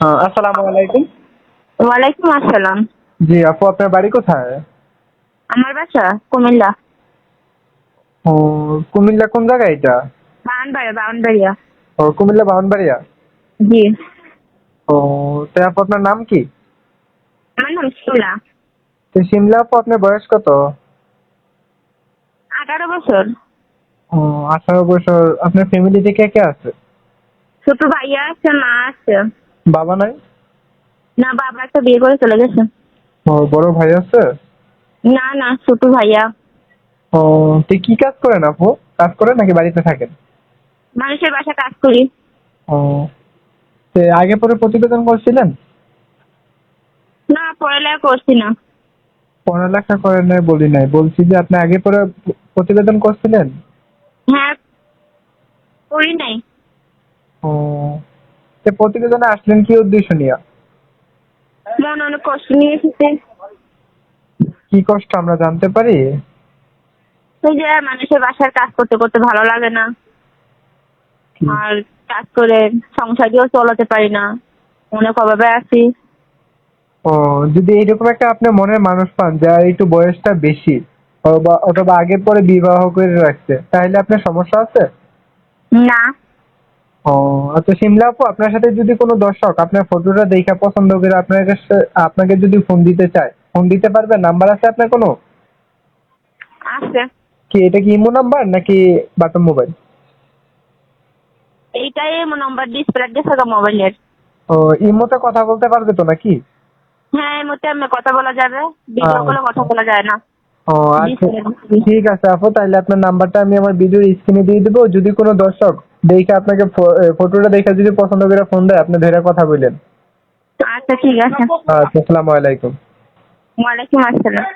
হ্যাঁ, আসসালামু আলাইকুম। ওয়ালাইকুম আসসালাম। জি আপু আপনার বাড়ি কোথায়? আমার বাসা কুমিল্লা। ও কুমিল্লা কোন জায়গায় এটা? বাউনবাড়িয়া বাউনবাড়িয়া। ও কুমিল্লা বাউনবাড়িয়া? জি। ও তো আপু আপনার নাম কি? আমার নাম শিলা তো শিমলা আপু আপনার বয়স কত? আঠারো বছর। ও আঠারো বছর। আপনার ফ্যামিলিতে কে কে আছে? ছোট ভাইয়া আছে মা আছে। বাবা নাই? না বাবা একটা বিয়ে করে চলে গেছে। ও বড় ভাই আছে? না না ছোট ভাইয়া। ও তো কি কাজ করেন আপু? কাজ করেন নাকি বাড়িতে থাকেন? মানুষের বাসা কাজ করি। ও তো আগে পরে প্রতিবেদন করছিলেন? না পড়ালেখা করছি না। পড়ালেখা করেন নাই বলি নাই। বলছি যে আপনি আগে পরে প্রতিবেদন করছিলেন? হ্যাঁ করি নাই। তো প্রতিবেদনে আসলেন কি উদ্দেশ্য নিয়ে? মন অনেক কষ্ট নিয়ে এসেছে কি কষ্ট আমরা জানতে পারি? যে মানুষের বাসার কাজ করতে করতে ভালো লাগে না। আর কাজ করে সংসার দিয়েও চলাতে পারি না। অনেক অভাবে আছি। ও যদি এইরকম একটা আপনি মনের মানুষ পান যার একটু বয়সটা বেশি অথবা অথবা আগে পরে বিবাহ করে রাখছে তাহলে আপনার সমস্যা আছে? না। ও আচ্ছা শিমলা আপু আপনার সাথে যদি কোনো দর্শক আপনার ফটোটা দেখে পছন্দ করে আপনার কাছে আপনাকে যদি ফোন দিতে চায় ফোন দিতে পারবেন নাম্বার আছে আপনার কোনো? আছে। কি এটা কি ইমো নাম্বার নাকি বাটন মোবাইল? এইটাই নম্বর ডিসপ্লে থাকা মোবাইলের। ও ইমোতে কথা বলতে পারবে তো নাকি? হ্যাঁ মধ্যে আমি কথা বলা যাবে ভিডিও কলে কথা বলা যায় না। ও আচ্ছা। ঠিক আছে আপু তাহলে আপনার নাম্বারটা আমি আমার ভিডিওর স্ক্রিনে দিয়ে দেবো। যদি কোনো দর্শক দেখে আপনাকে ফটোটা দেখে যদি পছন্দ করে ফোন দেয় আপনি ধরে কথা বললেন। আচ্ছা ঠিক আছে। আচ্ছা আসসালামু আলাইকুম। ওয়ালাইকুম আসসালাম।